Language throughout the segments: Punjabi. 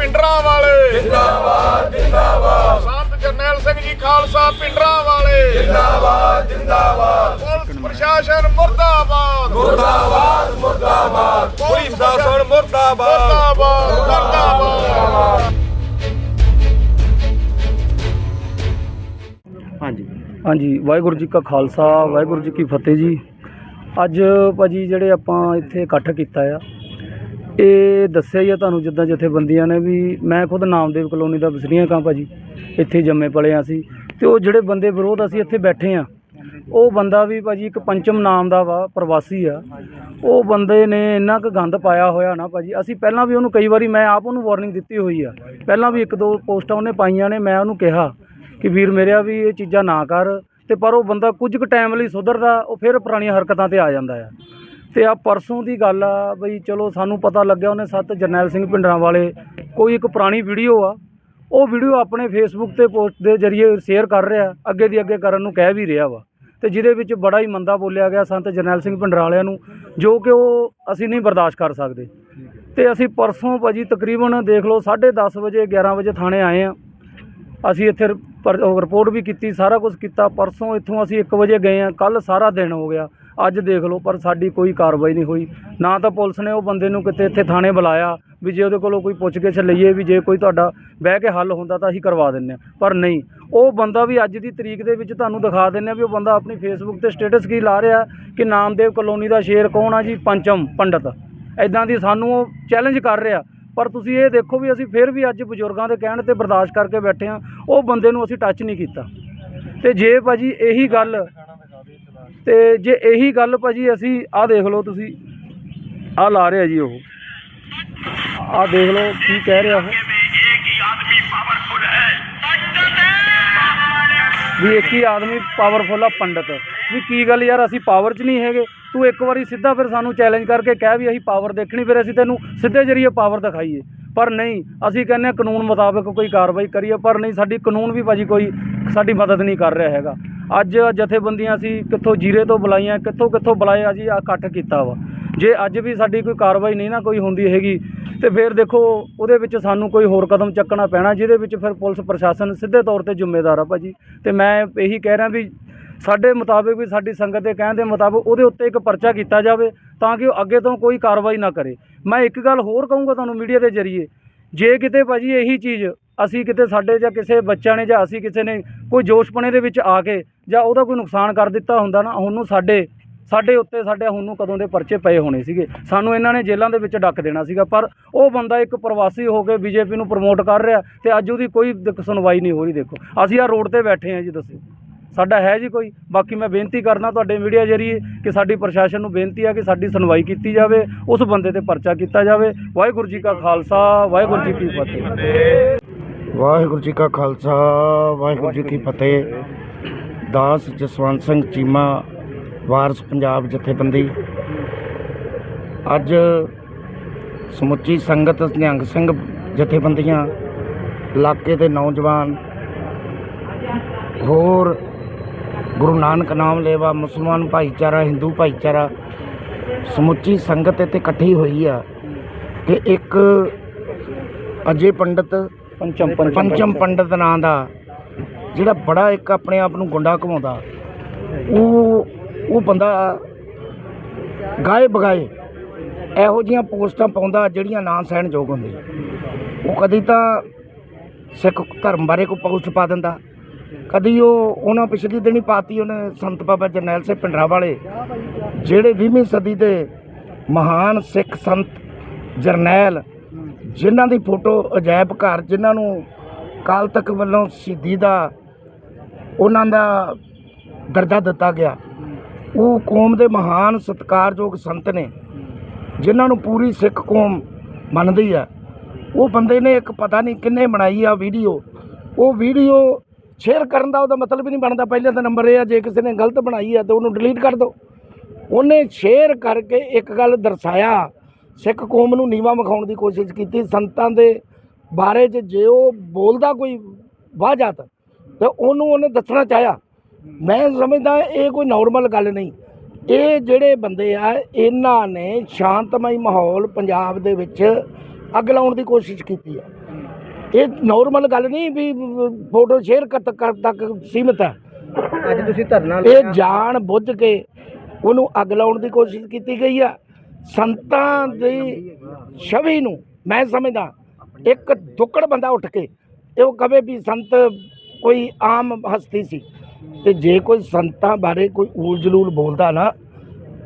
ਪਿੰਡਰਾਂ ਵਾਲੇ। ਜਿੰਦਾਬਾਦ ਜਿੰਦਾਬਾਦ ਸੰਤ ਜਰਨੈਲ ਸਿੰਘ ਜੀ ਖਾਲਸਾ ਪਿੰਡਰਾਂ ਵਾਲੇ। ਜਿੰਦਾਬਾਦ ਜਿੰਦਾਬਾਦ ਪੁਲਿਸ ਪ੍ਰਸ਼ਾਸਨ ਮੁਰਦਾਬਾਦ। ਮੁਰਦਾਬਾਦ ਮੁਰਦਾਬਾਦ ਪੁਲਿਸ ਪ੍ਰਸ਼ਾਸਨ ਮੁਰਦਾਬਾਦ। ਮੁਰਦਾਬਾਦ ਮੁਰਦਾਬਾਦ। ਹਾਂਜੀ। ਹਾਂਜੀ ਵਾਹਿਗੁਰੂ ਜੀ ਕਾ ਖਾਲਸਾ ਵਾਹਿਗੁਰੂ ਜੀ ਕੀ ਫਤਿਹ ਜੀ। ਅੱਜ ਭਾਜੀ ਜਿਹੜੇ ਆਪਾਂ ਇੱਥੇ ਇਕੱਠ ਕੀਤਾ ਆ ਇਹ ਦੱਸਿਆ ਹੀ ਆ ਤੁਹਾਨੂੰ ਜਿੱਦਾਂ ਜਥੇਬੰਦੀਆਂ ਨੇ ਵੀ ਮੈਂ ਖੁਦ ਨਾਮਦੇਵ ਕਲੋਨੀ ਦਾ ਵਸਨੀਕ ਕਾਂ ਭਾਜੀ, ਇੱਥੇ ਜੰਮੇ ਪਲੇ ਹਾਂ ਅਸੀਂ। ਤੇ ਉਹ ਜਿਹੜੇ ਬੰਦੇ ਵਿਰੋਧ ਅਸੀਂ ਇੱਥੇ ਬੈਠੇ ਆ, ਉਹ ਬੰਦਾ ਵੀ ਭਾਜੀ ਇੱਕ ਪੰਚਮ ਨਾਮ ਦਾ ਵਾ, ਪ੍ਰਵਾਸੀ ਆ। ਉਹ ਬੰਦੇ ਨੇ ਇੰਨਾ ਕੁ ਗੰਦ ਪਾਇਆ ਹੋਇਆ ਨਾ ਭਾਜੀ। ਅਸੀਂ ਪਹਿਲਾਂ ਵੀ ਉਹਨੂੰ ਕਈ ਵਾਰੀ ਮੈਂ ਆਪ ਉਹਨੂੰ ਵਾਰਨਿੰਗ ਦਿੱਤੀ ਹੋਈ ਆ। ਪਹਿਲਾਂ ਵੀ ਇੱਕ ਦੋ ਪੋਸਟਾਂ ਉਹਨੇ ਪਾਈਆਂ ਨੇ, ਮੈਂ ਉਹਨੂੰ ਕਿਹਾ ਕਿ ਵੀਰ ਮੇਰਿਆ ਵੀ ਇਹ ਚੀਜ਼ਾਂ ਨਾ ਕਰ। ਤੇ ਪਰ ਉਹ ਬੰਦਾ ਕੁਝ ਕੁ ਟਾਈਮ ਲਈ ਸੁਧਰਦਾ, ਉਹ ਫਿਰ ਪੁਰਾਣੀਆਂ ਹਰਕਤਾਂ ਤੇ ਆ ਜਾਂਦਾ ਆ। ਤੇ ਆ ਪਰਸੋਂ ਦੀ ਗੱਲ ਆ ਬਈ ਚਲੋ ਸਾਨੂੰ ਪਤਾ ਲੱਗਿਆ ਉਹਨੇ ਸੱਤ ਜਰਨੈਲ ਸਿੰਘ ਪਿੰਡਰਾਂ ਵਾਲੇ, ਕੋਈ ਇੱਕ ਪੁਰਾਣੀ ਵੀਡੀਓ ਆ, ਉਹ ਵੀਡੀਓ ਆਪਣੇ ਫੇਸਬੁੱਕ ਤੇ ਪੋਸਟ ਦੇ ਜ਼ਰੀਏ ਸ਼ੇਅਰ ਕਰ ਰਿਹਾ, ਅੱਗੇ ਦੀ ਅੱਗੇ ਕਰਨ ਨੂੰ ਕਹਿ ਵੀ ਰਿਹਾ ਵਾ। ਤੇ ਜਿਹਦੇ ਵਿੱਚ ਬੜਾ ਹੀ ਮੰਦਾ ਬੋਲਿਆ ਗਿਆ ਸੰਤ ਜਰਨੈਲ ਸਿੰਘ ਪਿੰਡਰਾਂ ਵਾਲਿਆਂ ਨੂੰ, ਜੋ ਕਿ ਉਹ ਅਸੀਂ ਨਹੀਂ ਬਰਦਾਸ਼ਤ ਕਰ ਸਕਦੇ। ਤੇ ਅਸੀਂ ਪਰਸੋਂ ਭਾਜੀ ਤਕਰੀਬਨ ਦੇਖ ਲਓ 10:30 ਵਜੇ 11 ਵਜੇ ਥਾਣੇ ਆਏ ਆ। ਅਸੀਂ ਇੱਥੇ ਰਿਪੋਰਟ ਵੀ ਕੀਤੀ, ਸਾਰਾ ਕੁਝ ਕੀਤਾ। ਪਰਸੋਂ ਇੱਥੋਂ ਅਸੀਂ 1 ਵਜੇ ਗਏ ਆ ਕੱਲ ਸਾਰਾ ਦਿਨ ਹੋ ਗਿਆ। ਅੱਜ ਦੇਖ ਲਓ, ਪਰ ਸਾਡੀ ਕੋਈ ਕਾਰਵਾਈ ਨਹੀਂ ਹੋਈ। ਨਾ ਤਾਂ ਪੁਲਿਸ ਨੇ ਉਹ ਬੰਦੇ ਨੂੰ ਕਿਤੇ ਇੱਥੇ ਥਾਣੇ ਬੁਲਾਇਆ ਵੀ ਜੇ ਉਹਦੇ ਕੋਲੋਂ ਕੋਈ ਪੁੱਛਗਿੱਛ ਲਈਏ ਵੀ ਜੇ ਕੋਈ ਤੁਹਾਡਾ ਬਹਿ ਕੇ ਹੱਲ ਹੁੰਦਾ ਤਾਂ ਅਸੀਂ ਕਰਵਾ ਦਿੰਨੇ ਆ ਪਰ ਨਹੀਂ, ਉਹ ਬੰਦਾ ਵੀ ਅੱਜ ਦੀ ਤਰੀਕ ਦੇ ਵਿੱਚ ਤੁਹਾਨੂੰ ਦਿਖਾ ਦਿੰਨੇ ਆ ਵੀ ਉਹ ਬੰਦਾ ਆਪਣੀ ਫੇਸਬੁੱਕ ਤੇ ਸਟੇਟਸ ਕੀ ਲਾ ਰਿਹਾ ਕਿ ਨਾਮਦੇਵ ਕਲੋਨੀ ਦਾ ਸ਼ੇਰ ਕੌਣ ਆ ਜੀ? ਪੰਚਮ ਪੰਡਤ। ਐਦਾਂ ਦੀ ਸਾਨੂੰ ਉਹ ਚੈਲੰਜ ਕਰ ਰਿਹਾ। ਪਰ ਤੁਸੀਂ ਇਹ ਦੇਖੋ ਵੀ ਅਸੀਂ ਫਿਰ ਵੀ ਅੱਜ ਬਜ਼ੁਰਗਾਂ ਦੇ ਕਹਿਣ ਤੇ ਬਰਦਾਸ਼ਤ ਕਰਕੇ ਬੈਠੇ ਆ ਉਹ ਬੰਦੇ ਨੂੰ ਅਸੀਂ ਟੱਚ ਨਹੀਂ ਕੀਤਾ। ਤੇ ਜੇ ਭਾਜੀ ਇਹੀ ਗੱਲ ਤੇ ਜੇ ਇਹੀ ਗੱਲ ਭਾਜੀ ਅਸੀਂ ਆਹ ਦੇਖ ਲਓ ਤੁਸੀਂ, ਆਹ ਲਾ ਰਿਹਾ ਜੀ ਉਹ। ਆਹ ਦੇਖ ਲਓ ਕੀ ਕਹਿ ਰਿਹਾ ਉਹ। ਵੀ ਇੱਕ ਹੀ ਆਦਮੀ ਪਾਵਰਫੁਲ ਆ ਪੰਡਤ। ਵੀ ਕੀ ਗੱਲ ਯਾਰ, ਅਸੀਂ ਪਾਵਰ 'ਚ ਨਹੀਂ ਹੈਗੇ। ਤੂੰ ਇੱਕ ਵਾਰੀ ਸਿੱਧਾ ਫਿਰ ਸਾਨੂੰ ਚੈਲੰਜ ਕਰਕੇ ਕਹਿ ਵੀ ਅਸੀਂ ਪਾਵਰ ਦੇਖਣੀ, ਫਿਰ ਅਸੀਂ ਤੈਨੂੰ ਸਿੱਧੇ ਜਰੀਏ ਪਾਵਰ ਦਿਖਾਈਏ। ਪਰ ਨਹੀਂ, ਅਸੀਂ ਕਹਿੰਦੇ ਹਾਂ ਕਾਨੂੰਨ ਮੁਤਾਬਕ ਕੋਈ ਕਾਰਵਾਈ ਕਰੀਏ, ਪਰ ਨਹੀਂ, ਸਾਡੀ ਕਾਨੂੰਨ ਵੀ ਭਾਜੀ ਕੋਈ ਸਾਡੀ ਮਦਦ ਨਹੀਂ ਕਰ ਰਿਹਾ ਹੈਗਾ। ਅੱਜ ਜਥੇਬੰਦੀਆਂ ਅਸੀਂ ਕਿੱਥੋਂ ਜੀਰੇ ਤੋਂ ਬੁਲਾਈਆਂ, ਕਿੱਥੋਂ ਕਿੱਥੋਂ ਬੁਲਾਏ ਆ ਜੀ ਇਕੱਠ ਕੀਤਾ ਵਾ। ਜੇ ਅੱਜ ਵੀ ਸਾਡੀ ਕੋਈ ਕਾਰਵਾਈ ਨਹੀਂ ਨਾ ਕੋਈ ਹੁੰਦੀ ਹੈਗੀ, ਤੇ ਫਿਰ ਦੇਖੋ ਉਹਦੇ ਵਿੱਚ ਸਾਨੂੰ ਕੋਈ ਹੋਰ ਕਦਮ ਚੱਕਣਾ ਪੈਣਾ, ਜਿਹਦੇ ਵਿੱਚ ਫਿਰ ਪੁਲਿਸ ਪ੍ਰਸ਼ਾਸਨ ਸਿੱਧੇ ਤੌਰ ਤੇ ਜ਼ਿੰਮੇਦਾਰ ਆ ਭਾਜੀ। ਤੇ ਮੈਂ ਇਹੀ ਕਹਿ ਰਿਹਾ ਵੀ ਸਾਡੇ ਮੁਤਾਬਿਕ ਵੀ ਸਾਡੀ ਸੰਗਤ ਦੇ ਕਹਿਣ ਦੇ ਮੁਤਾਬਕ ਉਹਦੇ ਉੱਤੇ ਇੱਕ ਪਰਚਾ ਕੀਤਾ ਜਾਵੇ, ਤਾਂ ਕਿ ਉਹ ਅੱਗੇ ਤੋਂ ਕੋਈ ਕਾਰਵਾਈ ਨਾ ਕਰੇ। ਮੈਂ ਇੱਕ ਗੱਲ ਹੋਰ ਕਹੂੰਗਾ ਤੁਹਾਨੂੰ ਮੀਡੀਆ ਦੇ ਜ਼ਰੀਏ, ਜੇ ਕਿਤੇ ਭਾਜੀ ਇਹੀ ਚੀਜ਼ ਅਸੀਂ ਕਿਤੇ ਸਾਡੇ ਜਾਂ ਕਿਸੇ ਬੱਚਿਆਂ ਨੇ ਜਾਂ ਅਸੀਂ ਕਿਸੇ ਨੇ ਕੋਈ ਜੋਸ਼ਪਣੇ ਦੇ ਵਿੱਚ ਆ ਕੇ ਜਾਂ ਉਹਦਾ ਕੋਈ ਨੁਕਸਾਨ ਕਰ ਦਿੱਤਾ ਹੁੰਦਾ ਨਾ ਉਹਨੂੰ ਸਾਡੇ ਸਾਡੇ ਉੱਤੇ ਸਾਡੇ ਹੁਣ ਨੂੰ ਕਦੋਂ ਦੇ ਪਰਚੇ ਪਏ ਹੋਣੇ ਸੀਗੇ। ਸਾਨੂੰ ਇਹਨਾਂ ਨੇ ਜੇਲ੍ਹਾਂ ਦੇ ਵਿੱਚ ਡੱਕ ਦੇਣਾ ਸੀਗਾ, ਪਰ ਉਹ ਬੰਦਾ ਇੱਕ ਪ੍ਰਵਾਸੀ ਹੋ ਕੇ ਬੀਜੇਪੀ ਨੂੰ ਪ੍ਰਮੋਟ ਕਰ ਰਿਹਾ ਤੇ ਅੱਜ ਉਹਦੀ ਕੋਈ ਸੁਣਵਾਈ ਨਹੀਂ ਹੋ ਰਹੀ ਦੇਖੋ। ਅਸੀਂ ਆ ਰੋਡ ਤੇ ਬੈਠੇ ਹਾਂ ਜੀ, ਦੱਸੋ। ਸਾਡਾ ਹੈ ਜੀ ਕੋਈ? ਬਾਕੀ ਮੈਂ ਬੇਨਤੀ ਕਰਨਾ ਤੁਹਾਡੇ ਮੀਡੀਆ ਜਰੀਏ ਕਿ ਸਾਡੀ ਪ੍ਰਸ਼ਾਸਨ ਨੂੰ ਬੇਨਤੀ ਆ ਕਿ ਸਾਡੀ ਸੁਣਵਾਈ ਕੀਤੀ ਜਾਵੇ, ਉਸ ਬੰਦੇ ਤੇ ਪਰਚਾ ਕੀਤਾ ਜਾਵੇ। ਵਾਹਿਗੁਰੂ ਜੀ ਕਾ ਖਾਲਸਾ, ਵਾਹਿਗੁਰੂ ਜੀ ਕੀ ਫਤਿਹ। ਵਾਹਿਗੁਰੂ ਜੀ ਕਾ ਖਾਲਸਾ ਵਾਹਿਗੁਰੂ ਜੀ ਕੀ ਫਤਿਹ। ਦਾਸ ਜਸਵੰਤ ਸਿੰਘ ਚੀਮਾ ਵਾਰਸ ਪੰਜਾਬ ਜਥੇਬੰਦੀ। ਅੱਜ ਸਮੁੱਚੀ ਸੰਗਤ ਨਿਹੰਗ ਸਿੰਘ ਜਥੇਬੰਦੀਆਂ ਇਲਾਕੇ ਦੇ ਨੌਜਵਾਨ ਹੋਰ ਗੁਰੂ ਨਾਨਕ ਨਾਮ ਲੇਵਾ ਮੁਸਲਮਾਨ ਭਾਈਚਾਰਾ ਹਿੰਦੂ ਭਾਈਚਾਰਾ ਸਮੁੱਚੀ ਸੰਗਤ ਇੱਥੇ ਇਕੱਠੀ ਹੋਈ ਆ ਕਿ ਇੱਕ ਅਜੇ ਪੰਡਤ ਪੰਚਮ ਪੰਚਮ ਪੰਡਤ ਨਾਂ ਦਾ ਜਿਹੜਾ ਬੜਾ ਇੱਕ ਆਪਣੇ ਆਪ ਨੂੰ ਗੁੰਡਾ ਘਮਾਉਂਦਾ। ਉਹ ਉਹ ਬੰਦਾ ਗਾਏ ਬਗਾਏ ਇਹੋ ਜੀਆਂ ਪੋਸਟਾਂ ਪਾਉਂਦਾ ਜਿਹੜੀਆਂ ਨਾਂ ਸਹਿਣਯੋਗ ਹੁੰਦੀਆਂ ਉਹ ਕਦੀ ਤਾਂ ਸਿੱਖ ਧਰਮ ਬਾਰੇ ਕੋਈ ਪੋਸਟ ਪਾ ਦਿੰਦਾ। ਕਦੀ ਉਹ ਉਹਨਾਂ ਪਿਛਲੀ ਦਿਨੀ ਪਾਤੀ ਉਹਨੇ ਸੰਤ ਬਾਬਾ ਜਰਨੈਲ ਸਿੰਘ ਪਿੰਡਰਾ ਵਾਲੇ ਜਿਹੜੇ 20ਵੀਂ ਸਦੀ ਦੇ ਮਹਾਨ ਸਿੱਖ ਸੰਤ ਜਰਨੈਲ ਜਿਨ੍ਹਾਂ ਦੀ ਫੋਟੋ ਅਜਾਇਬ ਘਰ, ਜਿਨ੍ਹਾਂ ਨੂੰ ਕਾਲ ਤੱਕ ਵੱਲੋਂ ਸ਼ਹੀਦੀ ਦਾ ਉਹਨਾਂ ਦਾ ਦਰਜਾ ਦਿੱਤਾ ਗਿਆ। ਉਹ ਕੌਮ ਦੇ ਮਹਾਨ ਸਤਿਕਾਰਯੋਗ ਸੰਤ ਨੇ, ਜਿਨ੍ਹਾਂ ਨੂੰ ਪੂਰੀ ਸਿੱਖ ਕੌਮ ਮੰਨਦੀ ਹੈ। ਉਹ ਬੰਦੇ ਨੇ ਇੱਕ ਪਤਾ ਨਹੀਂ ਕਿੰਨੇ ਬਣਾਈ ਆ ਵੀਡੀਓ। ਉਹ ਵੀਡੀਓ ਸ਼ੇਅਰ ਕਰਨ ਦਾ ਉਹਦਾ ਮਤਲਬ ਹੀ ਨਹੀਂ ਬਣਦਾ। ਪਹਿਲੇ ਤਾਂ ਨੰਬਰ ਇਹ ਆ, ਜੇ ਕਿਸੇ ਨੇ ਗਲਤ ਬਣਾਈ ਆ ਤਾਂ ਉਹਨੂੰ ਡਿਲੀਟ ਕਰ ਦਿਓ। ਉਹਨੇ ਸ਼ੇਅਰ ਕਰਕੇ ਇੱਕ ਗੱਲ ਦਰਸਾਇਆ ਸਿੱਖ ਕੌਮ ਨੂੰ ਨੀਵਾ ਵਿਖਾਉਣ ਦੀ ਕੋਸ਼ਿਸ਼ ਕੀਤੀ। ਸੰਤਾਂ ਦੇ ਬਾਰੇ 'ਚ ਜੇ ਉਹ ਬੋਲਦਾ ਕੋਈ ਵਾਜਾਤ ਤੇ ਉਹਨੂੰ ਉਹਨੇ ਦੱਸਣਾ ਚਾਹਿਆ। ਮੈਂ ਸਮਝਦਾ ਇਹ ਕੋਈ ਨਾਰਮਲ ਗੱਲ ਨਹੀਂ। ਇਹ ਜਿਹੜੇ ਬੰਦੇ ਆ ਇਹਨਾਂ ਨੇ ਸ਼ਾਂਤਮਈ ਮਾਹੌਲ ਪੰਜਾਬ ਦੇ ਵਿੱਚ ਅੱਗ ਲਾਉਣ ਦੀ ਕੋਸ਼ਿਸ਼ ਕੀਤੀ ਹੈ ਇਹ ਨਾਰਮਲ ਗੱਲ ਨਹੀਂ ਵੀ ਫੋਟੋ ਸ਼ੇਅਰ ਕਰ ਕਰ ਤੱਕ ਸੀਮਿਤ ਹੈ ਅੱਜ ਤੁਸੀਂ ਧਰਨਾ ਇਹ ਜਾਣ ਬੁੱਝ ਕੇ ਉਹਨੂੰ ਅੱਗ ਲਾਉਣ ਦੀ ਕੋਸ਼ਿਸ਼ ਕੀਤੀ ਗਈ ਆ। ਸੰਤਾਂ ਦੀ ਛਵੀ ਨੂੰ ਮੈਂ ਸਮਝਦਾ, ਇੱਕ ਦੁੱਕੜ ਬੰਦਾ ਉੱਠ ਕੇ, ਤੇ ਉਹ ਕਵੇ ਵੀ ਸੰਤ ਕੋਈ ਆਮ ਹਸਤੀ ਸੀ, ਤੇ ਜੇ ਕੋਈ ਸੰਤਾਂ ਬਾਰੇ ਕੋਈ ਊਲ ਜਲੂਲ ਬੋਲਦਾ ਨਾ,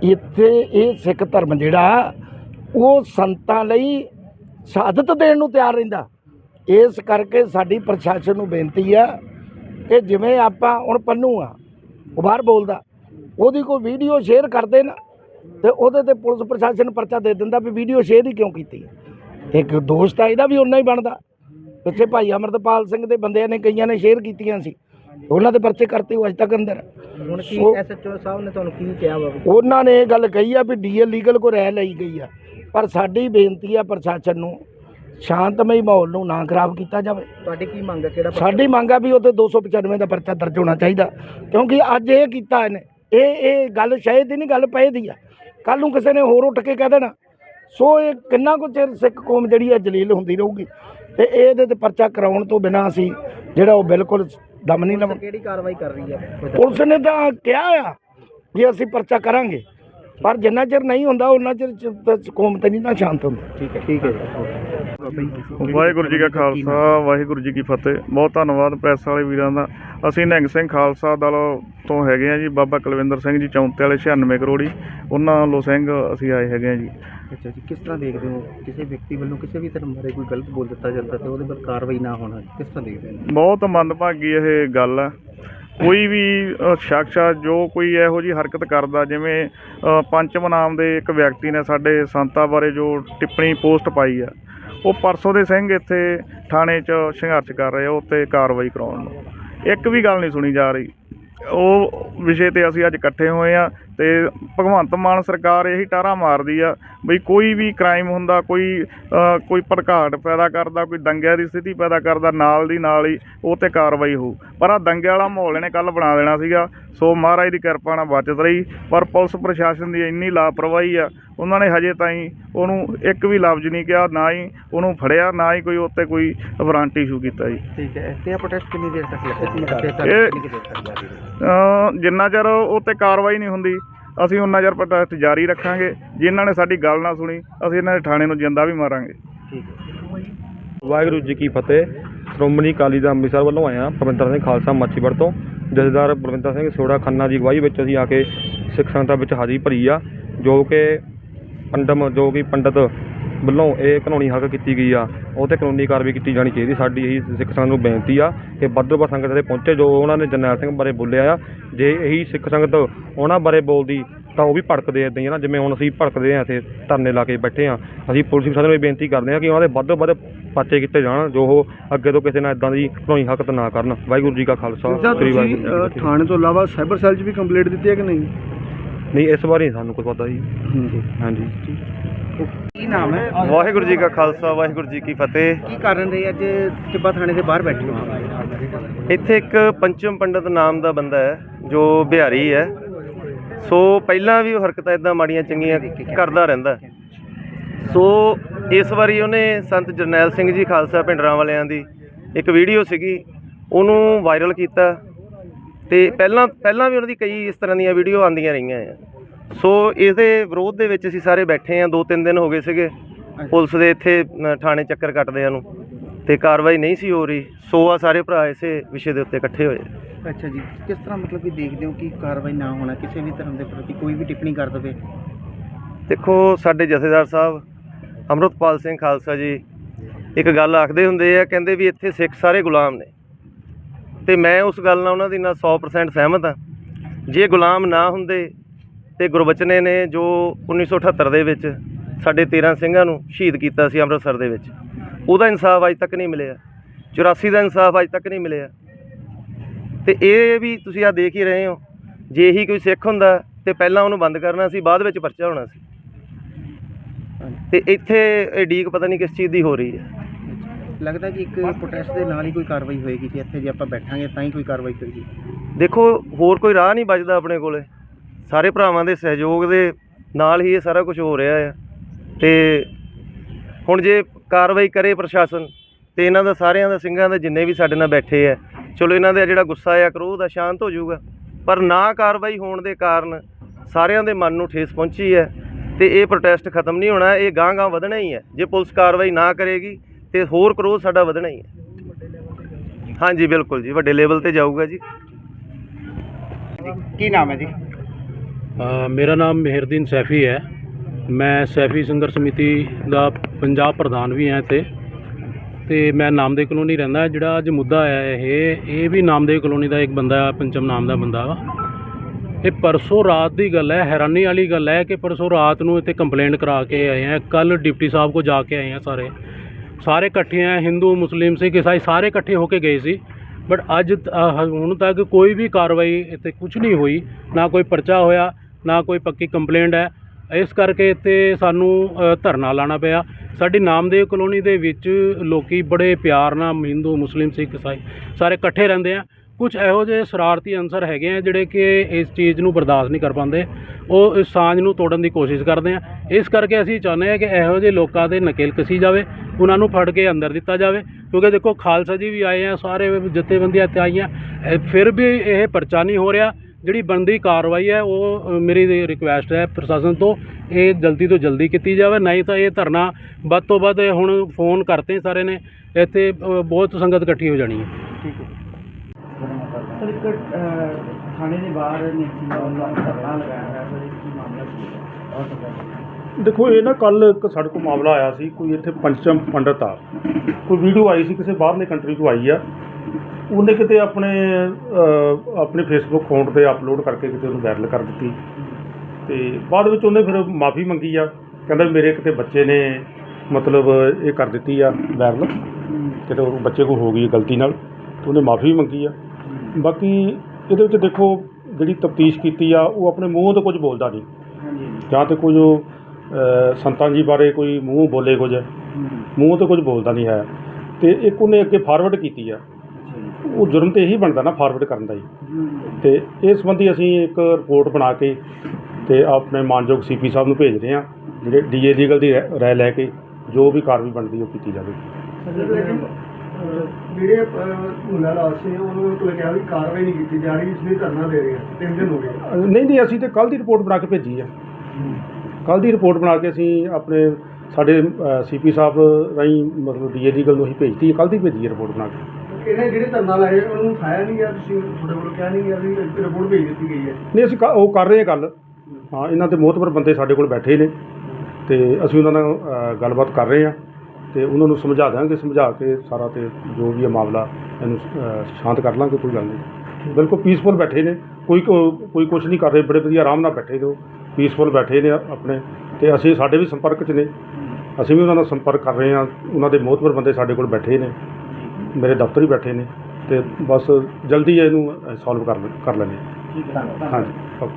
ਇੱਥੇ ਇਹ ਸਿੱਖ ਧਰਮ ਜਿਹੜਾ, ਉਹ ਸੰਤਾਂ ਲਈ ਸ਼ਹਾਦਤ ਦੇਣ ਨੂੰ ਤਿਆਰ ਰਹਿੰਦਾ। ਇਸ ਕਰਕੇ ਸਾਡੀ ਪ੍ਰਸ਼ਾਸਨ ਨੂੰ ਬੇਨਤੀ ਆ, ਕਿ ਜਿਵੇਂ ਆਪਾਂ ਹੁਣ ਪੰਨੂ ਆ, ਉਹ ਬਾਹਰ ਬੋਲਦਾ, ਉਹਦੀ ਕੋਈ ਵੀਡੀਓ ਸ਼ੇਅਰ ਕਰਦੇ ਨਾ ਤੇ ਉਹਦੇ ਤੇ ਪੁਲਿਸ ਪ੍ਰਸ਼ਾਸਨ ਪਰਚਾ ਦੇ ਦਿੰਦਾ ਵੀ ਵੀਡੀਓ ਸ਼ੇਅਰ ਹੀ ਕਿਉਂ ਕੀਤੀ ਹੈ? ਇੱਕ ਦੋਸਤ ਆ ਇਹਦਾ ਵੀ ਉਨਾ ਹੀ ਬਣਦਾ। ਪਿੱਛੇ ਭਾਈ ਅਮਰਤਪਾਲ ਸਿੰਘ ਦੇ ਬੰਦਿਆਂ ਨੇ ਕਈਆਂ ਨੇ ਸ਼ੇਅਰ ਕੀਤੀਆਂ ਸੀ। ਉਹਨਾਂ ਦੇ ਪਰਚੇ ਕਰਤੇ ਉਹ ਅੱਜ ਤੱਕ ਅੰਦਰ। ਹੁਣ ਕੀ ਐਸਐਚਓ ਸਾਹਿਬ ਨੇ ਤੁਹਾਨੂੰ ਕੀ ਕਿਹਾ ਵਾ? ਉਹਨਾਂ ਨੇ ਇਹ ਗੱਲ ਕਹੀ ਆ ਵੀ ਡੀਐਲ ਲੀਗਲ ਕੋ ਰਹਿ ਲਈ ਗਈ ਆ। ਪਰ ਸਾਡੀ ਬੇਨਤੀ ਆ ਪ੍ਰਸ਼ਾਸਨ ਨੂੰ ਸ਼ਾਂਤਮਈ ਮਾਹੌਲ ਨੂੰ ਨਾ ਖਰਾਬ ਕੀਤਾ ਜਾਵੇ। ਤੁਹਾਡੀ ਕੀ ਮੰਗ ਹੈ ਕਿਹੜਾ? ਸਾਡੀ ਮੰਗ ਆ ਵੀ ਉਹਤੇ 295 ਦਾ ਪਰਚਾ ਦਰਜ ਹੋਣਾ ਚਾਹੀਦਾ। ਕਿਉਂਕਿ ਅੱਜ ਇਹ ਕੀਤਾ ਇਹਨੇ। ਇਹ ਇਹ ਗੱਲ ਸ਼ਾਇਦ ਹੀ ਨਹੀਂ ਗੱਲ ਪਏ ਦੀ ਆ। ਕੱਲ ਨੂੰ ਕਿਸੇ ਨੇ ਹੋਰ ਉੱਠ ਕੇ ਕਹਿ ਦੇਣਾ। ਸੋ ਇਹ ਕਿੰਨਾ ਕੁ ਚਿਰ ਸਿੱਖ ਕੌਮ ਜਿਹੜੀ ਆ ਜਲੀਲ ਹੁੰਦੀ ਰਹੂਗੀ ਤੇ ਇਹਦੇ ਤੇ ਪਰਚਾ ਕਰਾਉਣ ਤੋਂ ਬਿਨਾਂ ਅਸੀਂ ਜਿਹੜਾ ਉਹ ਬਿਲਕੁਲ ਦਮ ਨਹੀਂ ਲਵਾਂ ਕਿਹੜੀ ਕਾਰਵਾਈ ਕਰ ਰਹੀ ਹੈ? ਪੁਲਿਸ ਨੇ ਤਾਂ ਕਿਹਾ ਆ ਵੀ ਅਸੀਂ ਪਰਚਾ ਕਰਾਂਗੇ ਪਰ ਜਿੰਨਾ ਚਿਰ ਨਹੀਂ ਹੁੰਦਾ ਉਹਨਾਂ ਚਿਰ ਕੌਮ ਤੇ ਨਹੀਂ ਨਾ ਸ਼ਾਂਤ ਹੁੰਦੀ। ਠੀਕ ਹੈ ਠੀਕ ਹੈ ਵਾਹਿਗੁਰੂ ਜੀ ਕਾ ਖਾਲਸਾ ਵਾਹਿਗੁਰੂ ਜੀ ਕੀ ਫਤਿਹ। ਬਹੁਤ ਧੰਨਵਾਦ ਪ੍ਰੈਸ ਵਾਲੇ ਵੀਰਾਂ ਦਾ। ਅਸੀਂ ਨਿਹੰਗ ਸਿੰਘ ਖਾਲਸਾ ਦਲ ਤੋਂ ਹੈਗੇ ਆ ਜੀ ਬਾਬਾ ਕੁਲਵਿੰਦਰ ਸਿੰਘ ਜੀ ਚੌਂਤੇ ਵਾਲੇ 96 ਕਰੋੜੀ। ਉਹਨਾਂ ਵੱਲੋਂ ਸਿੰਘ ਅਸੀਂ ਆਏ ਹੈਗੇ ਆ ਜੀ। ਅੱਛਾ ਜੀ ਕਿਸ ਤਰ੍ਹਾਂ ਦੇਖਦੇ ਹੋ? ਕਿਸੇ ਵਿਅਕਤੀ ਵੱਲੋਂ ਕਿਸੇ ਵੀ ਧਰਮ ਬਾਰੇ ਕੋਈ ਗਲਤ ਬੋਲ ਦਿੱਤਾ ਜਾਂਦਾ ਤੇ ਉਹਦੇ ਪਰ ਕਾਰਵਾਈ ਨਾ ਹੋਣਾ ਕਿਸ ਤਰ੍ਹਾਂ ਦੇਖਦੇ ਹੋ? ਬਹੁਤ ਮੰਦਭਾਗੀ ਇਹ ਗੱਲ ਆ। ਕੋਈ ਵੀ ਸ਼ਖਸ ਆ ਜੋ ਕੋਈ ਇਹੋ ਜੀ ਹਰਕਤ ਕਰਦਾ ਜਿਵੇਂ ਪੰਚਮ ਨਾਮ ਦੇ ਇੱਕ ਵਿਅਕਤੀ ਨੇ ਸਾਡੇ ਸੰਤਾਂ ਬਾਰੇ ਜੋ ਟਿੱਪਣੀ ਪੋਸਟ ਪਾਈ ਆ ਉਹ ਪਰਸੋਂ ਦੇ ਸਿੰਘ ਇੱਥੇ ਥਾਣੇ 'ਚ ਸੰਘਰਸ਼ ਕਰ ਰਹੇ ਆ ਉੱਤੇ ਕਾਰਵਾਈ ਕਰਾਉਣ ਨੂੰ। ਇੱਕ ਵੀ ਗੱਲ ਨਹੀਂ ਸੁਣੀ ਜਾ ਰਹੀ। ਉਹ ਵਿਸ਼ੇ ਤੇ ਅਸੀਂ ਅੱਜ ਇਕੱਠੇ ਹੋਏ ਆ ਤੇ ਭਗਵੰਤ ਮਾਨ ਸਰਕਾਰ ਇਹੀ ਟਾਰਾ ਮਾਰਦੀ ਆ ਬਈ ਕੋਈ ਵੀ ਕ੍ਰਾਈਮ ਹੁੰਦਾ, ਕੋਈ ਕੋਈ ਭੜਕਾਟ ਪੈਦਾ ਕਰਦਾ, ਕੋਈ ਦੰਗਿਆਂ ਦੀ ਸਥਿਤੀ ਪੈਦਾ ਕਰਦਾ, ਨਾਲ ਦੀ ਨਾਲ ਹੀ ਉਹ ਤੇ ਕਾਰਵਾਈ ਹੋਊ। ਪਰ ਆ ਦੰਗੇ ਵਾਲਾ ਮਾਹੌਲ ਇਹਨੇ ਕੱਲ ਬਣਾ ਦੇਣਾ ਸੀਗਾ। ਸੋ ਮਹਾਰਾਜ ਦੀ ਕਿਰਪਾ ਨਾਲ ਬਚਤ ਰਹੀ। ਪਰ ਪੁਲਿਸ ਪ੍ਰਸ਼ਾਸਨ ਦੀ ਇੰਨੀ ਲਾਪਰਵਾਹੀ ਆ ਉਹਨਾਂ ਨੇ ਹਜੇ ਤਾਈਂ ਉਹਨੂੰ ਇੱਕ ਵੀ ਲਫ਼ਜ਼ ਨਹੀਂ ਕਿਹਾ ਨਾ ਹੀ ਉਹਨੂੰ ਫੜਿਆ ਨਾ ਹੀ ਕੋਈ ਉੱਤੇ ਕੋਈ ਵਾਰੰਟ ਇਸ਼ੂ ਕੀਤਾ ਜੀ। ਠੀਕ ਹੈ ਤੇ ਪ੍ਰੋਟੈਸਟ ਕਿੰਨੀ ਦੇਰ ਤੱਕ ਲੱਗੇਗਾ ਜਿੰਨਾ ਚਿਰ ਉਹ ਤੇ ਕਾਰਵਾਈ ਨਹੀਂ ਹੁੰਦੀ ਅਸੀਂ ਉਹਨਾਂ ਚਿਰ ਪ੍ਰੋਟੈਸਟ ਜਾਰੀ ਰੱਖਾਂਗੇ। ਜਿਨ੍ਹਾਂ ਨੇ ਸਾਡੀ ਗੱਲ ਨਾ ਸੁਣੀ ਅਸੀਂ ਇਹਨਾਂ ਦੇ ਥਾਣੇ ਨੂੰ ਜਿੰਦਾ ਵੀ ਮਾਰਾਂਗੇ। ਠੀਕ ਹੈ। ਵਾਹਿਗੁਰੂ ਜੀ ਕੀ ਫਤਿਹ। ਸ਼੍ਰੋਮਣੀ ਅਕਾਲੀ ਦਲ ਅੰਮ੍ਰਿਤਸਰ ਵੱਲੋਂ ਆਇਆ ਹਾਂ। ਸਿੰਘ ਖਾਲਸਾ ਮਾਚੀਵੜ ਤੋਂ। ਜਥੇਦਾਰ ਬਲਵਿੰਦਰ ਸਿੰਘ ਸੋੜਾ ਖੰਨਾ ਦੀ ਅਗਵਾਈ ਵਿੱਚ ਅਸੀਂ ਆ ਕੇ ਸਿੱਖ ਸੰਗਤਾਂ ਵਿੱਚ ਹਾਜ਼ਰੀ ਭਰੀ ਆ, ਜੋ ਕਿ ਪੰਡਮ, ਜੋ ਕਿ ਪੰਡਤ ਵੱਲੋਂ ਇਹ ਕਾਨੂੰਨੀ ਹੱਕ ਕੀਤੀ ਗਈ ਆ, ਉਹ ਤੇ ਕਾਨੂੰਨੀ ਕਾਰਵਾਈ ਕੀਤੀ ਜਾਣੀ ਚਾਹੀਦੀ। ਸਾਡੀ ਇਹੀ ਸਿੱਖ ਸੰਗਤ ਨੂੰ ਬੇਨਤੀ ਆ ਕਿ ਵੱਧ ਵੱਧ ਸੰਗਤ ਦੇ ਪਹੁੰਚੇ, ਜੋ ਉਹਨਾਂ ਨੇ ਜਰਨੈਲ ਸਿੰਘ ਬਾਰੇ ਬੋਲਿਆ ਆ। ਜੇ ਇਹੀ ਸਿੱਖ ਸੰਗਤ ਉਹਨਾਂ ਬਾਰੇ ਬੋਲਦੀ ਤਾਂ ਉਹ ਵੀ ਭੜਕਦੇ ਏਦਾਂ ਹੀ ਆ ਨਾ ਜਿਵੇਂ ਹੁਣ ਅਸੀਂ ਭੜਕਦੇ ਆ ਇੱਥੇ ਧਰਨੇ ਲਾ ਕੇ ਬੈਠੇ ਆ। ਅਸੀਂ ਪੁਲਿਸ ਪ੍ਰਸ਼ਾਸਨ ਨੂੰ ਇਹ ਬੇਨਤੀ ਕਰਦੇ ਆ ਕਿ ਉਹਨਾਂ ਦੇ ਵੱਧ ਤੋਂ ਵੱਧ ਪਾਚੇ ਕੀਤੇ ਜਾਣ ਜੋ ਉਹ ਅੱਗੇ ਤੋਂ ਕਿਸੇ ਨਾਲ ਇਦਾਂ ਦੀ ਕਾਨੂੰਨੀ ਹਰਕਤ ਨਾ ਕਰਨ। ਵਾਹਿਗੁਰੂ ਜੀ ਕਾ ਖਾਲਸਾ ਸ੍ਰੀ ਵਾਹਿਗੁਰੂ ਜੀ ਕੀ ਫਤਿਹ। ਥਾਣੇ ਤੋਂ ਇਲਾਵਾ ਸਾਈਬਰ ਸੈੱਲ 'ਚ ਵੀ ਕੰਪਲੇਂਟ ਦਿੱਤੀ ਹੈ ਕਿ ਨਹੀਂ? ਨਹੀਂ ਇਸ ਬਾਰੇ ਨਹੀਂ ਸਾਨੂੰ ਕੁਝ ਪਤਾ ਜੀ। ਹਾਂਜੀ। ਕੀ ਨਾਮ ਹੈ? ਵਾਹਿਗੁਰੂ ਜੀ ਕਾ ਖਾਲਸਾ ਵਾਹਿਗੁਰੂ ਜੀ ਕੀ ਫਤਿਹ। ਕੀ ਕਾਰਨ ਰਹੀ ਅੱਜ ਟਿੱਬਾ ਥਾਣੇ ਦੇ ਬਾਹਰ ਬੈਠੇ ਹੋ? ਇੱਥੇ ਇੱਕ ਪੰਚਮ ਪੰਡਤ ਨਾਮ ਦਾ ਬੰਦਾ ਹੈ ਜੋ ਬਿਹਾਰੀ ਹੈ। ਸੋ ਪਹਿਲਾਂ ਵੀ ਉਹ ਹਰਕਤਾਂ ਇਦਾਂ ਮਾੜੀਆਂ ਚੰਗੀਆਂ ਕਰਦਾ ਰਹਿੰਦਾ। ਸੋ ਇਸ ਵਾਰੀ ਉਹਨੇ ਸੰਤ ਜਰਨੈਲ ਸਿੰਘ ਜੀ ਖਾਲਸਾ ਪਿੰਡਰਾਂ ਵਾਲਿਆਂ ਦੀ ਇੱਕ ਵੀਡੀਓ ਸੀਗੀ, ਉਹਨੂੰ ਵਾਇਰਲ ਕੀਤਾ ਤੇ ਪਹਿਲਾਂ ਪਹਿਲਾਂ ਵੀ ਉਹਨਾਂ ਦੀ ਕਈ ਇਸ ਤਰ੍ਹਾਂ ਦੀਆਂ ਵੀਡੀਓ ਆਉਂਦੀਆਂ ਰਹੀਆਂ ਆ। ਸੋ ਇਹਦੇ ਵਿਰੋਧ ਦੇ ਵਿੱਚ ਅਸੀਂ ਸਾਰੇ ਬੈਠੇ ਆ ਦੋ ਤਿੰਨ ਦਿਨ ਹੋ ਗਏ ਸੀਗੇ। ਪੁਲਿਸ ਦੇ ਇੱਥੇ ਥਾਣੇ ਚੱਕਰ ਕੱਟਦਿਆਂ ਨੂੰ ਤੇ ਕਾਰਵਾਈ ਨਹੀਂ ਸੀ ਹੋ ਰਹੀ। ਸੋ ਆ ਸਾਰੇ ਭਰਾ ਇਸੇ ਵਿਸ਼ੇ ਦੇ ਉੱਤੇ ਇਕੱਠੇ ਹੋਏ। ਅੱਛਾ ਜੀ, ਕਿਸ ਤਰ੍ਹਾਂ ਮਤਲਬ ਕਿ ਦੇਖਦੇ ਹੋ ਕਿ ਕਾਰਵਾਈ ਨਾ ਹੋਣਾ, ਕਿਸੇ ਵੀ ਧਰਮ ਦੇ ਪ੍ਰਤੀ ਕੋਈ ਵੀ ਟਿੱਪਣੀ ਕਰ ਦਵੇ? ਦੇਖੋ, ਸਾਡੇ ਜਥੇਦਾਰ ਸਾਹਿਬ, ਅਮਰਤਪਾਲ ਸਿੰਘ ਖਾਲਸਾ ਜੀ, ਇੱਕ ਗੱਲ ਆਖਦੇ ਹੁੰਦੇ ਆ, ਕਹਿੰਦੇ ਵੀ ਇੱਥੇ ਸਿੱਖ ਸਾਰੇ ਗੁਲਾਮ ਨੇ। ਤੇ ਮੈਂ ਉਸ ਗੱਲ ਨਾਲ ਉਹਨਾਂ ਦੀ ਨਾਲ 100% ਸਹਿਮਤ ਹਾਂ। ਜੇ ਗੁਲਾਮ ਨਾ ਹੁੰਦੇ ਤੇ ਗੁਰਬਚਨੇ ਨੇ ਜੋ 1978 ਦੇ ਵਿੱਚ ਸਾਡੇ 13 ਸਿੰਘਾਂ ਨੂੰ ਸ਼ਹੀਦ ਕੀਤਾ ਸੀ ਅੰਮ੍ਰਿਤਸਰ ਦੇ ਵਿੱਚ, ਉਹਦਾ ਇਨਸਾਫ ਅੱਜ ਤੱਕ ਨਹੀਂ ਮਿਲਿਆ। 84 ਦਾ ਇਨਸਾਫ ਅੱਜ ਤੱਕ ਨਹੀਂ ਮਿਲਿਆ। ਤੇ ਇਹ ਵੀ ਤੁਸੀਂ ਆ ਦੇਖ ਹੀ ਰਹੇ ਹੋ। ਜੇ ਹੀ ਕੋਈ ਸਿੱਖ ਹੁੰਦਾ ਤੇ ਪਹਿਲਾਂ ਉਹਨੂੰ ਬੰਦ ਕਰਨਾ ਸੀ ਬਾਅਦ ਵਿੱਚ ਪਰਚਾ ਹੋਣਾ ਸੀ। ਤੇ ਇੱਥੇ ਇਹ ਡੀਕ ਪਤਾ ਨਹੀਂ ਕਿਸ ਚੀਜ਼ ਦੀ ਹੋ ਰਹੀ ਹੈ। ਲੱਗਦਾ ਕਿ ਇੱਕ ਪ੍ਰੋਟੈਸਟ ਦੇ ਨਾਲ ਹੀ ਕੋਈ ਕਾਰਵਾਈ ਹੋਏਗੀ ਕਿ ਇੱਥੇ ਜੇ ਆਪਾਂ ਬੈਠਾਂਗੇ ਤਾਂ ਹੀ ਕੋਈ ਕਾਰਵਾਈ ਕਰੀਏ ਦੇਖੋ ਹੋਰ ਕੋਈ ਰਾਹ ਨਹੀਂ ਬਚਦਾ ਆਪਣੇ ਕੋਲੇ। ਸਾਰੇ ਭਰਾਵਾਂ ਦੇ ਸਹਿਯੋਗ ਦੇ ਨਾਲ ਹੀ ਇਹ ਸਾਰਾ ਕੁਝ ਹੋ ਰਿਹਾ ਹੈ। ਤੇ ਹੁਣ ਜੇ ਕਾਰਵਾਈ ਕਰੇ ਪ੍ਰਸ਼ਾਸਨ ਤੇ ਇਹਨਾਂ ਦਾ ਸਾਰਿਆਂ ਦਾ ਸਿੰਘਾਂ ਦਾ ਜਿੰਨੇ ਵੀ ਸਾਡੇ ਨਾਲ ਬੈਠੇ ਆ ਚਲੋ ਇਹਨਾਂ ਦਾ ਜਿਹੜਾ ਗੁੱਸਾ ਆ ਕਰੋਧ ਆ ਸ਼ਾਂਤ ਹੋ ਜਾਊਗਾ। ਪਰ ਨਾ ਕਾਰਵਾਈ ਹੋਣ ਦੇ ਕਾਰਨ ਸਾਰਿਆਂ ਦੇ ਮਨ ਨੂੰ ਠੇਸ ਪਹੁੰਚੀ ਹੈ ਤੇ ਇਹ ਪ੍ਰੋਟੈਸਟ ਖਤਮ ਨਹੀਂ ਹੋਣਾ ਇਹ ਗਾਂ ਗਾਂ ਵਧਣਾ ਹੀ ਹੈ। ਜੇ ਪੁਲਿਸ ਕਾਰਵਾਈ ਨਾ ਕਰੇਗੀ ਤੇ ਹੋਰ ਕਰੋਧ ਸਾਡਾ ਵਧਣਾ ਹੀ ਹੈ। ਹਾਂਜੀ ਬਿਲਕੁਲ ਜੀ ਵੱਡੇ ਲੈਵਲ ਤੇ ਜਾਊਗਾ ਜੀ। ਕੀ ਨਾਮ ਹੈ ਜੀ? ਮੇਰਾ ਨਾਮ ਮਿਹਰਦੀਨ ਸੈਫੀ ਹੈ। ਮੈਂ ਸੈਫੀ ਸੰਘਰਸ਼ ਸਮਿਤੀ ਦਾ ਪੰਜਾਬ ਪ੍ਰਧਾਨ ਵੀ ਹਾਂ ਇੱਥੇ। ਤੇ ਮੈਂ ਨਾਮਦੇਵ ਕਲੋਨੀ ਰਹਿੰਦਾ, ਜਿਹੜਾ ਅੱਜ ਮੁੱਦਾ ਆਇਆ ਇਹ ਇਹ ਵੀ ਨਾਮਦੇਵ ਕਲੋਨੀ ਦਾ ਇੱਕ ਬੰਦਾ, ਪੰਚਮ ਨਾਮ ਦਾ ਬੰਦਾ ਵਾ। ਇਹ ਪਰਸੋਂ ਰਾਤ ਦੀ ਗੱਲ ਹੈ, ਹੈਰਾਨੀ ਵਾਲੀ ਗੱਲ ਹੈ ਕਿ ਪਰਸੋਂ ਰਾਤ ਨੂੰ ਇੱਥੇ ਕੰਪਲੇਂਟ ਕਰਾ ਕੇ ਆਏ ਹਾਂ ਕੱਲ ਡਿਪਟੀ ਸਾਹਿਬ ਕੋ ਜਾ ਕੇ ਆਏ ਹਾਂ ਸਾਰੇ। ਸਾਰੇ ਇਕੱਠੇ ਆ, ਹਿੰਦੂ, ਮੁਸਲਿਮ ਸਿੱਖ ਇਸਾਈ ਸਾਰੇ ਇਕੱਠੇ ਹੋ ਕੇ ਗਏ ਸੀ। ਬਟ ਅੱਜ ਤ- ਹੁਣ ਤੱਕ ਕੋਈ ਵੀ ਕਾਰਵਾਈ ਇੱਥੇ ਕੁਝ ਨਹੀਂ ਹੋਈ। ਨਾ ਕੋਈ ਪਰਚਾ ਹੋਇਆ, ਨਾ ਕੋਈ ਪੱਕੀ ਕੰਪਲੇਂਟ ਹੈ। ਇਸ ਕਰਕੇ ਇੱਥੇ ਸਾਨੂੰ ਧਰਨਾ ਲਾਣਾ ਪਿਆ। ਸਾਡੀ ਨਾਮਦੇਵ ਕਲੋਨੀ ਦੇ ਵਿੱਚ ਲੋਕੀ ਬੜੇ ਪਿਆਰ ਨਾਲ ਹਿੰਦੂ, ਮੁਸਲਿਮ, ਸਿੱਖ ਇਸਾਈ ਸਾਰੇ ਇਕੱਠੇ ਰਹਿੰਦੇ ਆ। ਕੁਝ ਇਹੋ ਜਿਹੇ ਸ਼ਰਾਰਤੀ ਅਨਸਰ ਹੈਗੇ ਆ ਜਿਹੜੇ ਕਿ ਇਸ ਚੀਜ਼ ਨੂੰ ਬਰਦਾਸ਼ਤ ਨਹੀਂ ਕਰ ਪਾਉਂਦੇ। ਉਹ ਇਸ ਸਾਂਝ ਨੂੰ ਤੋੜਨ ਦੀ ਕੋਸ਼ਿਸ਼ ਕਰਦੇ ਆ। ਇਸ ਕਰਕੇ ਅਸੀਂ ਚਾਹੁੰਦੇ ਆ ਕਿ ਇਹੋ ਜਿਹੇ ਲੋਕਾਂ ਦੇ ਨਕੇਲ ਕਸੀ ਜਾਵੇ, ਉਹਨਾਂ ਨੂੰ ਫੜ ਕੇ ਅੰਦਰ ਦਿੱਤਾ ਜਾਵੇ। ਕਿਉਂਕਿ ਦੇਖੋ, ਖਾਲਸਾ ਜੀ ਵੀ ਆਏ ਆ, ਸਾਰੇ ਜਥੇਬੰਦੀਆਂ ਇੱਥੇ ਆਈਆਂ। ਫਿਰ ਵੀ ਇਹ ਪਰਚਾ ਨਹੀਂ ਹੋ ਰਿਹਾ। ਜਿਹੜੀ ਬਣਦੀ ਕਾਰਵਾਈ ਹੈ ਉਹ ਮੇਰੀ ਰਿਕੁਐਸਟ ਹੈ ਪ੍ਰਸ਼ਾਸਨ ਤੋਂ ਇਹ ਜਲਦੀ ਤੋਂ ਜਲਦੀ ਕੀਤੀ ਜਾਵੇ ਨਹੀਂ ਤਾਂ ਇਹ ਧਰਨਾ ਵੱਧ ਤੋਂ ਵੱਧ ਹੁਣ ਫੋਨ ਕਰਤੇ ਸਾਰੇ ਨੇ ਇੱਥੇ ਬਹੁਤ ਸੰਗਤ ਇਕੱਠੀ ਹੋ ਜਾਣੀ ਹੈ। ਸਰ ਇੱਕ ਥਾਣੇ ਦੇ ਬਾਹਰ ਨੀਤੀ ਦਾ ਧਰਨਾ ਲਗਾਇਆ ਹੋਇਆ ਸਰ ਕੀ ਮਾਮਲਾ ਕੀ ਦੇਖੋ ਇਹ ਨਾ ਕੱਲ ਇੱਕ ਸਾਡੇ ਕੋਲ ਮਾਮਲਾ ਆਇਆ ਸੀ ਕੋਈ ਇੱਥੇ ਪੰਚਮ ਪੰਡਤ ਆ। ਕੋਈ ਵੀਡੀਓ ਆਈ ਸੀ ਕਿਸੇ ਬਾਹਰਲੇ ਕੰਟਰੀ ਤੋਂ ਆਈ ਆ। ਉਹਨੇ ਕਿਤੇ ਆਪਣੇ ਅਹ, ਆਪਣੇ ਫੇਸਬੁੱਕ ਅਕਾਊਂਟ ਤੇ ਅਪਲੋਡ ਕਰਕੇ ਕਿਤੇ ਉਹਨੂੰ ਵਾਇਰਲ ਕਰ ਦਿੱਤੀ। ਤੇ ਬਾਅਦ ਵਿੱਚ ਉਹਨੇ ਫਿਰ ਮਾਫੀ ਮੰਗੀ ਆ। ਕਹਿੰਦਾ ਵੀ ਮੇਰੇ ਕਿਤੇ ਬੱਚੇ ਨੇ ਮਤਲਬ ਇਹ ਕਰ ਦਿੱਤੀ ਆ ਵਾਇਰਲ ਕਿਤੇ ਉਹ ਬੱਚੇ ਕੋਲ ਹੋ ਗਈ ਗਲਤੀ ਨਾਲ ਤੇ ਉਹਨੇ ਮਾਫੀ ਮੰਗੀ ਆ। ਬਾਕੀ ਇਹਦੇ ਵਿੱਚ ਦੇਖੋ ਜਿਹੜੀ ਤਫਤੀਸ਼ ਕੀਤੀ ਆ ਉਹ ਆਪਣੇ ਮੂੰਹ ਤੋਂ ਕੁਝ ਬੋਲਦਾ ਨਹੀਂ। ਜਾਂ ਤੇ ਕੁਝ ਉਹ, ਅ, ਸੰਤਾਂ ਜੀ ਬਾਰੇ ਕੋਈ ਮੂੰਹ ਬੋਲੇ ਕੁਝ। ਮੂੰਹ ਤੋਂ ਕੁਝ ਬੋਲਦਾ ਨਹੀਂ ਹੈ। ਤੇ ਇੱਕ ਉਹਨੇ ਅੱਗੇ ਫਾਰਵਰਡ ਕੀਤੀ ਆ। ਉਹ ਜੁਰਮ ਤੇ ਇਹੀ ਬਣਦਾ ਨਾ ਫਾਰਵਰਡ ਕਰਨ ਦਾ ਹੀ ਤੇ ਇਸ ਸੰਬੰਧੀ ਅਸੀਂ ਇੱਕ ਰਿਪੋਰਟ ਬਣਾ ਕੇ ਤੇ ਆਪਣੇ ਮਾਨਯੋਗ ਸੀਪੀ ਸਾਹਿਬ ਨੂੰ ਭੇਜ ਰਹੇ ਹਾਂ ਜਿਹੜੇ ਡੀਏ ਲੀਗਲ ਦੀ ਰਾਇ ਰਾਇ ਲੈ ਕੇ ਜੋ ਵੀ ਕਾਰਵਾਈ ਬਣਦੀ ਉਹ ਕੀਤੀ ਜਾਵੇ। ਜਿਹੜੇ ਹੁਨਰ ਲਾਸੇ ਉਹਨੂੰ ਕੋਲ ਕਿਹਾ ਵੀ ਕਾਰਵਾਈ ਨਹੀਂ ਕੀਤੀ ਜਾ ਰਹੀ ਇਸ ਲਈ ਧਰਨਾ ਦੇ ਰਹੇ ਆ ਤਿੰਨ ਦਿਨ ਹੋ ਗਏ। ਅ, ਨਹੀਂ ਨਹੀਂ ਅਸੀਂ ਤੇ ਕੱਲ ਦੀ ਰਿਪੋਰਟ ਬਣਾ ਕੇ ਭੇਜੀ ਆ। ਕੱਲ ਦੀ ਰਿਪੋਰਟ ਬਣਾ ਕੇ ਅਸੀਂ ਆਪਣੇ ਸਾਡੇ ਸੀਪੀ ਸਾਹਿਬ ਰਾਹੀਂ ਮਤਲਬ ਡੀਏ ਲੀਗਲ ਨੂੰ ਅਸੀਂ ਭੇਜਤੀ ਕੱਲ ਦੀ ਭੇਜੀ ਹੈ ਰਿਪੋਰਟ ਬਣਾ ਕੇ। ਇਹਨੇ ਜਿਹੜੇ ਧਰਨਾ ਲਾਏ ਉਹਨੂੰ ਉਠਾਇਆ ਨਹੀਂ ਗਿਆ ਤੁਸੀਂ ਤੁਹਾਡੇ ਕੋਲ ਕਿਹਾ ਨਹੀਂ ਗਿਆ ਵੀ ਰਿਪੋਰਟ ਭੇਜ ਦਿੱਤੀ ਗਈ ਹੈ। ਨਹੀਂ ਅਸੀਂ ਕ- ਉਹ ਕਰ ਰਹੇ ਹਾਂ ਗੱਲ। ਹਾਂ ਇਹਨਾਂ ਦੇ ਮੋਹਤਬਰ ਬੰਦੇ ਸਾਡੇ ਕੋਲ ਬੈਠੇ ਨੇ ਤੇ ਅਸੀਂ ਉਹਨਾਂ ਨਾਲ ਅ, ਗੱਲਬਾਤ ਕਰ ਰਹੇ ਹਾਂ ਤੇ ਉਹਨਾਂ ਨੂੰ ਸਮਝਾ ਦਾਂਗੇ ਸਮਝਾ ਕੇ ਸਾਰਾ ਤੇ ਜੋ ਵੀ ਹੈ ਮਾਮਲਾ ਇਹਨੂੰ ਅ, ਸ਼ਾਂਤ ਕਰ ਲਾਂਗੇ ਕੋਈ ਗੱਲ ਨਹੀਂ। ਬਿਲਕੁਲ ਪੀਸਫੁਲ ਬੈਠੇ ਨੇ ਕੋਈ ਕੋ- ਕੋਈ ਕੁਝ ਨਹੀਂ ਕਰ ਰਹੇ ਬੜੇ ਵਧੀਆ ਆਰਾਮ ਨਾਲ ਬੈਠੇ ਨੇ ਉਹ ਪੀਸਫੁਲ ਬੈਠੇ ਨੇ ਆਪਣੇ ਤੇ ਅਸੀਂ ਸਾਡੇ ਵੀ ਸੰਪਰਕ 'ਚ ਨੇ। ਅਸੀਂ ਵੀ ਉਹਨਾਂ ਨਾਲ ਸੰਪਰਕ ਕਰ ਰਹੇ ਹਾਂ ਉਹਨਾਂ ਦੇ ਮੋਹਤਬਰ ਬੰਦੇ ਸਾਡੇ ਕੋਲ ਬੈਠੇ ਨੇ। ਮੇਰੇ ਦਫ਼ਤਰ ਹੀ ਬੈਠੇ ਨੇ ਤੇ ਬਸ ਜਲਦੀ ਇਹਨੂੰ ਸੋਲਵ ਕਰ ਕਰ ਲੈਂਦੇ ਹਾਂ। ਹਾਂਜੀ ਓਕੇ